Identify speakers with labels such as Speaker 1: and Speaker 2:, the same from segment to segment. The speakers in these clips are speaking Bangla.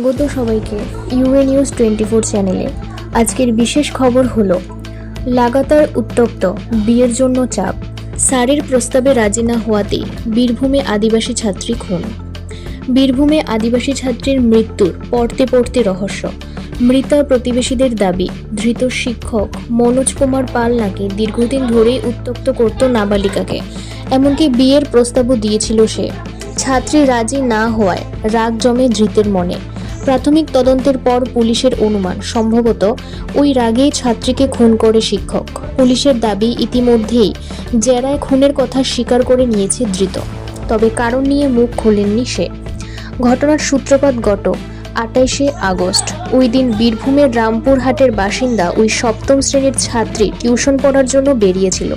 Speaker 1: স্বাগত সবাইকে ইউএ নিউজ টোয়েন্টি ফোর চ্যানেলে আজকের বিশেষ খবর হলো, লাগাতার উত্তপ্ত বিয়ের জন্য চাপ স্যারের প্রস্তাবে রাজি না হওয়াতেই বীরভূমে আদিবাসী ছাত্রী খুন। বীরভূমে আদিবাসী ছাত্রীর মৃত্যুর পড়তে পড়তে রহস্য। মৃতা প্রতিবেশীদের দাবি, ধৃত শিক্ষক মনোজ কুমার পাল নাকি দীর্ঘদিন ধরেই উত্তপ্ত করত নাবালিকাকে। এমনকি বিয়ের প্রস্তাবও দিয়েছিল সে। ছাত্রী রাজি না হওয়ায় রাগ জমে ধৃতের মনে। প্রাথমিক তদন্তের পর পুলিশের অনুমান। সম্ভবত ওই রাগেই ছাত্রীকে খুন করে শিক্ষক। পুলিশের দাবি ইতিমধ্যেই জেরায় খুনের কথা স্বীকার করে নিয়েছে ধৃত। তবে কারণ নিয়ে মুখ খোলেননি সে। ঘটনার সূত্রপাত গত আটাইশে আগস্ট। ওই দিন বীরভূমের রামপুরহাটের বাসিন্দা ওই সপ্তম শ্রেণির ছাত্রী টিউশন পড়ার জন্য বেরিয়েছিল।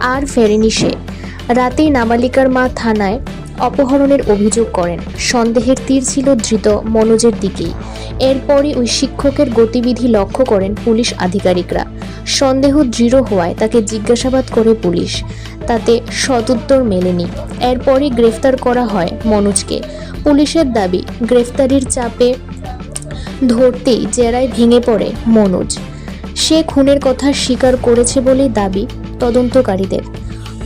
Speaker 1: আর ফেরেনি সে। রাতেই নাবালিকার মা থানায় অপহরণের অভিযোগ করেন। সন্দেহের তীর ছিল ধৃত মনোজের দিকেই। এরপরই ওই শিক্ষকের গতিবিধি লক্ষ্য করেন পুলিশ আধিকারিকরা। সন্দেহ দৃঢ় হওয়ায় তাকে জিজ্ঞাসাবাদ করে পুলিশ। তাতে সদুত্তর মেলেনি। এরপরই গ্রেফতার করা হয় মনোজকে। পুলিশের দাবি, গ্রেফতারির চাপে ধরতেই জেরায় ভেঙে পড়ে মনোজ। সে খুনের কথা স্বীকার করেছে বলেই দাবি তদন্তকারীদের।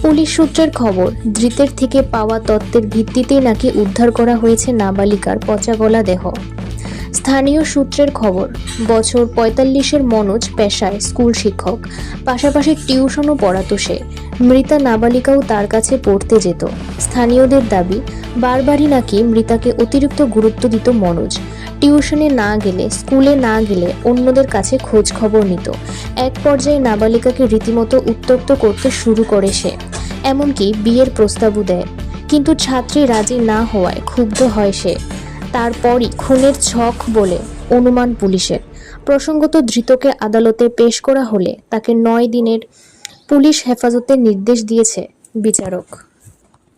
Speaker 1: পুলিশ সূত্রের খবর, ধৃতের থেকে পাওয়া তত্ত্বের ভিত্তিতেই নাকি উদ্ধার করা হয়েছে নাবালিকার পচা গলা দেহ। স্থানীয় সূত্রের খবর, বছর পঁয়তাল্লিশের মনোজ পেশায় স্কুল শিক্ষক, পাশাপাশি টিউশনও পড়াতো সে। মৃতা নাবালিকাও তার কাছে পড়তে যেত। স্থানীয়দের দাবি, বারবারই নাকি মৃতাকে অতিরিক্ত গুরুত্ব দিত মনোজ। টিউশনে না গেলে, স্কুলে না গেলে অন্যদের কাছে খোঁজ খবর নিত। এক পর্যায়ে নাবালিকাকে রীতিমতো উত্তপ্ত করতে শুরু করে সে। এমনকি বিয়ের প্রস্তাবও দেয়। কিন্তু ছাত্রী রাজি না হওয়ায় ক্ষুব্ধ হয় সে। তারপরই খুনের ছক বলে অনুমান পুলিশের। প্রসঙ্গত ধৃতকে আদালতে পেশ করা হলে তাকে নয় দিনের পুলিশ হেফাজতের নির্দেশ দিয়েছে বিচারক।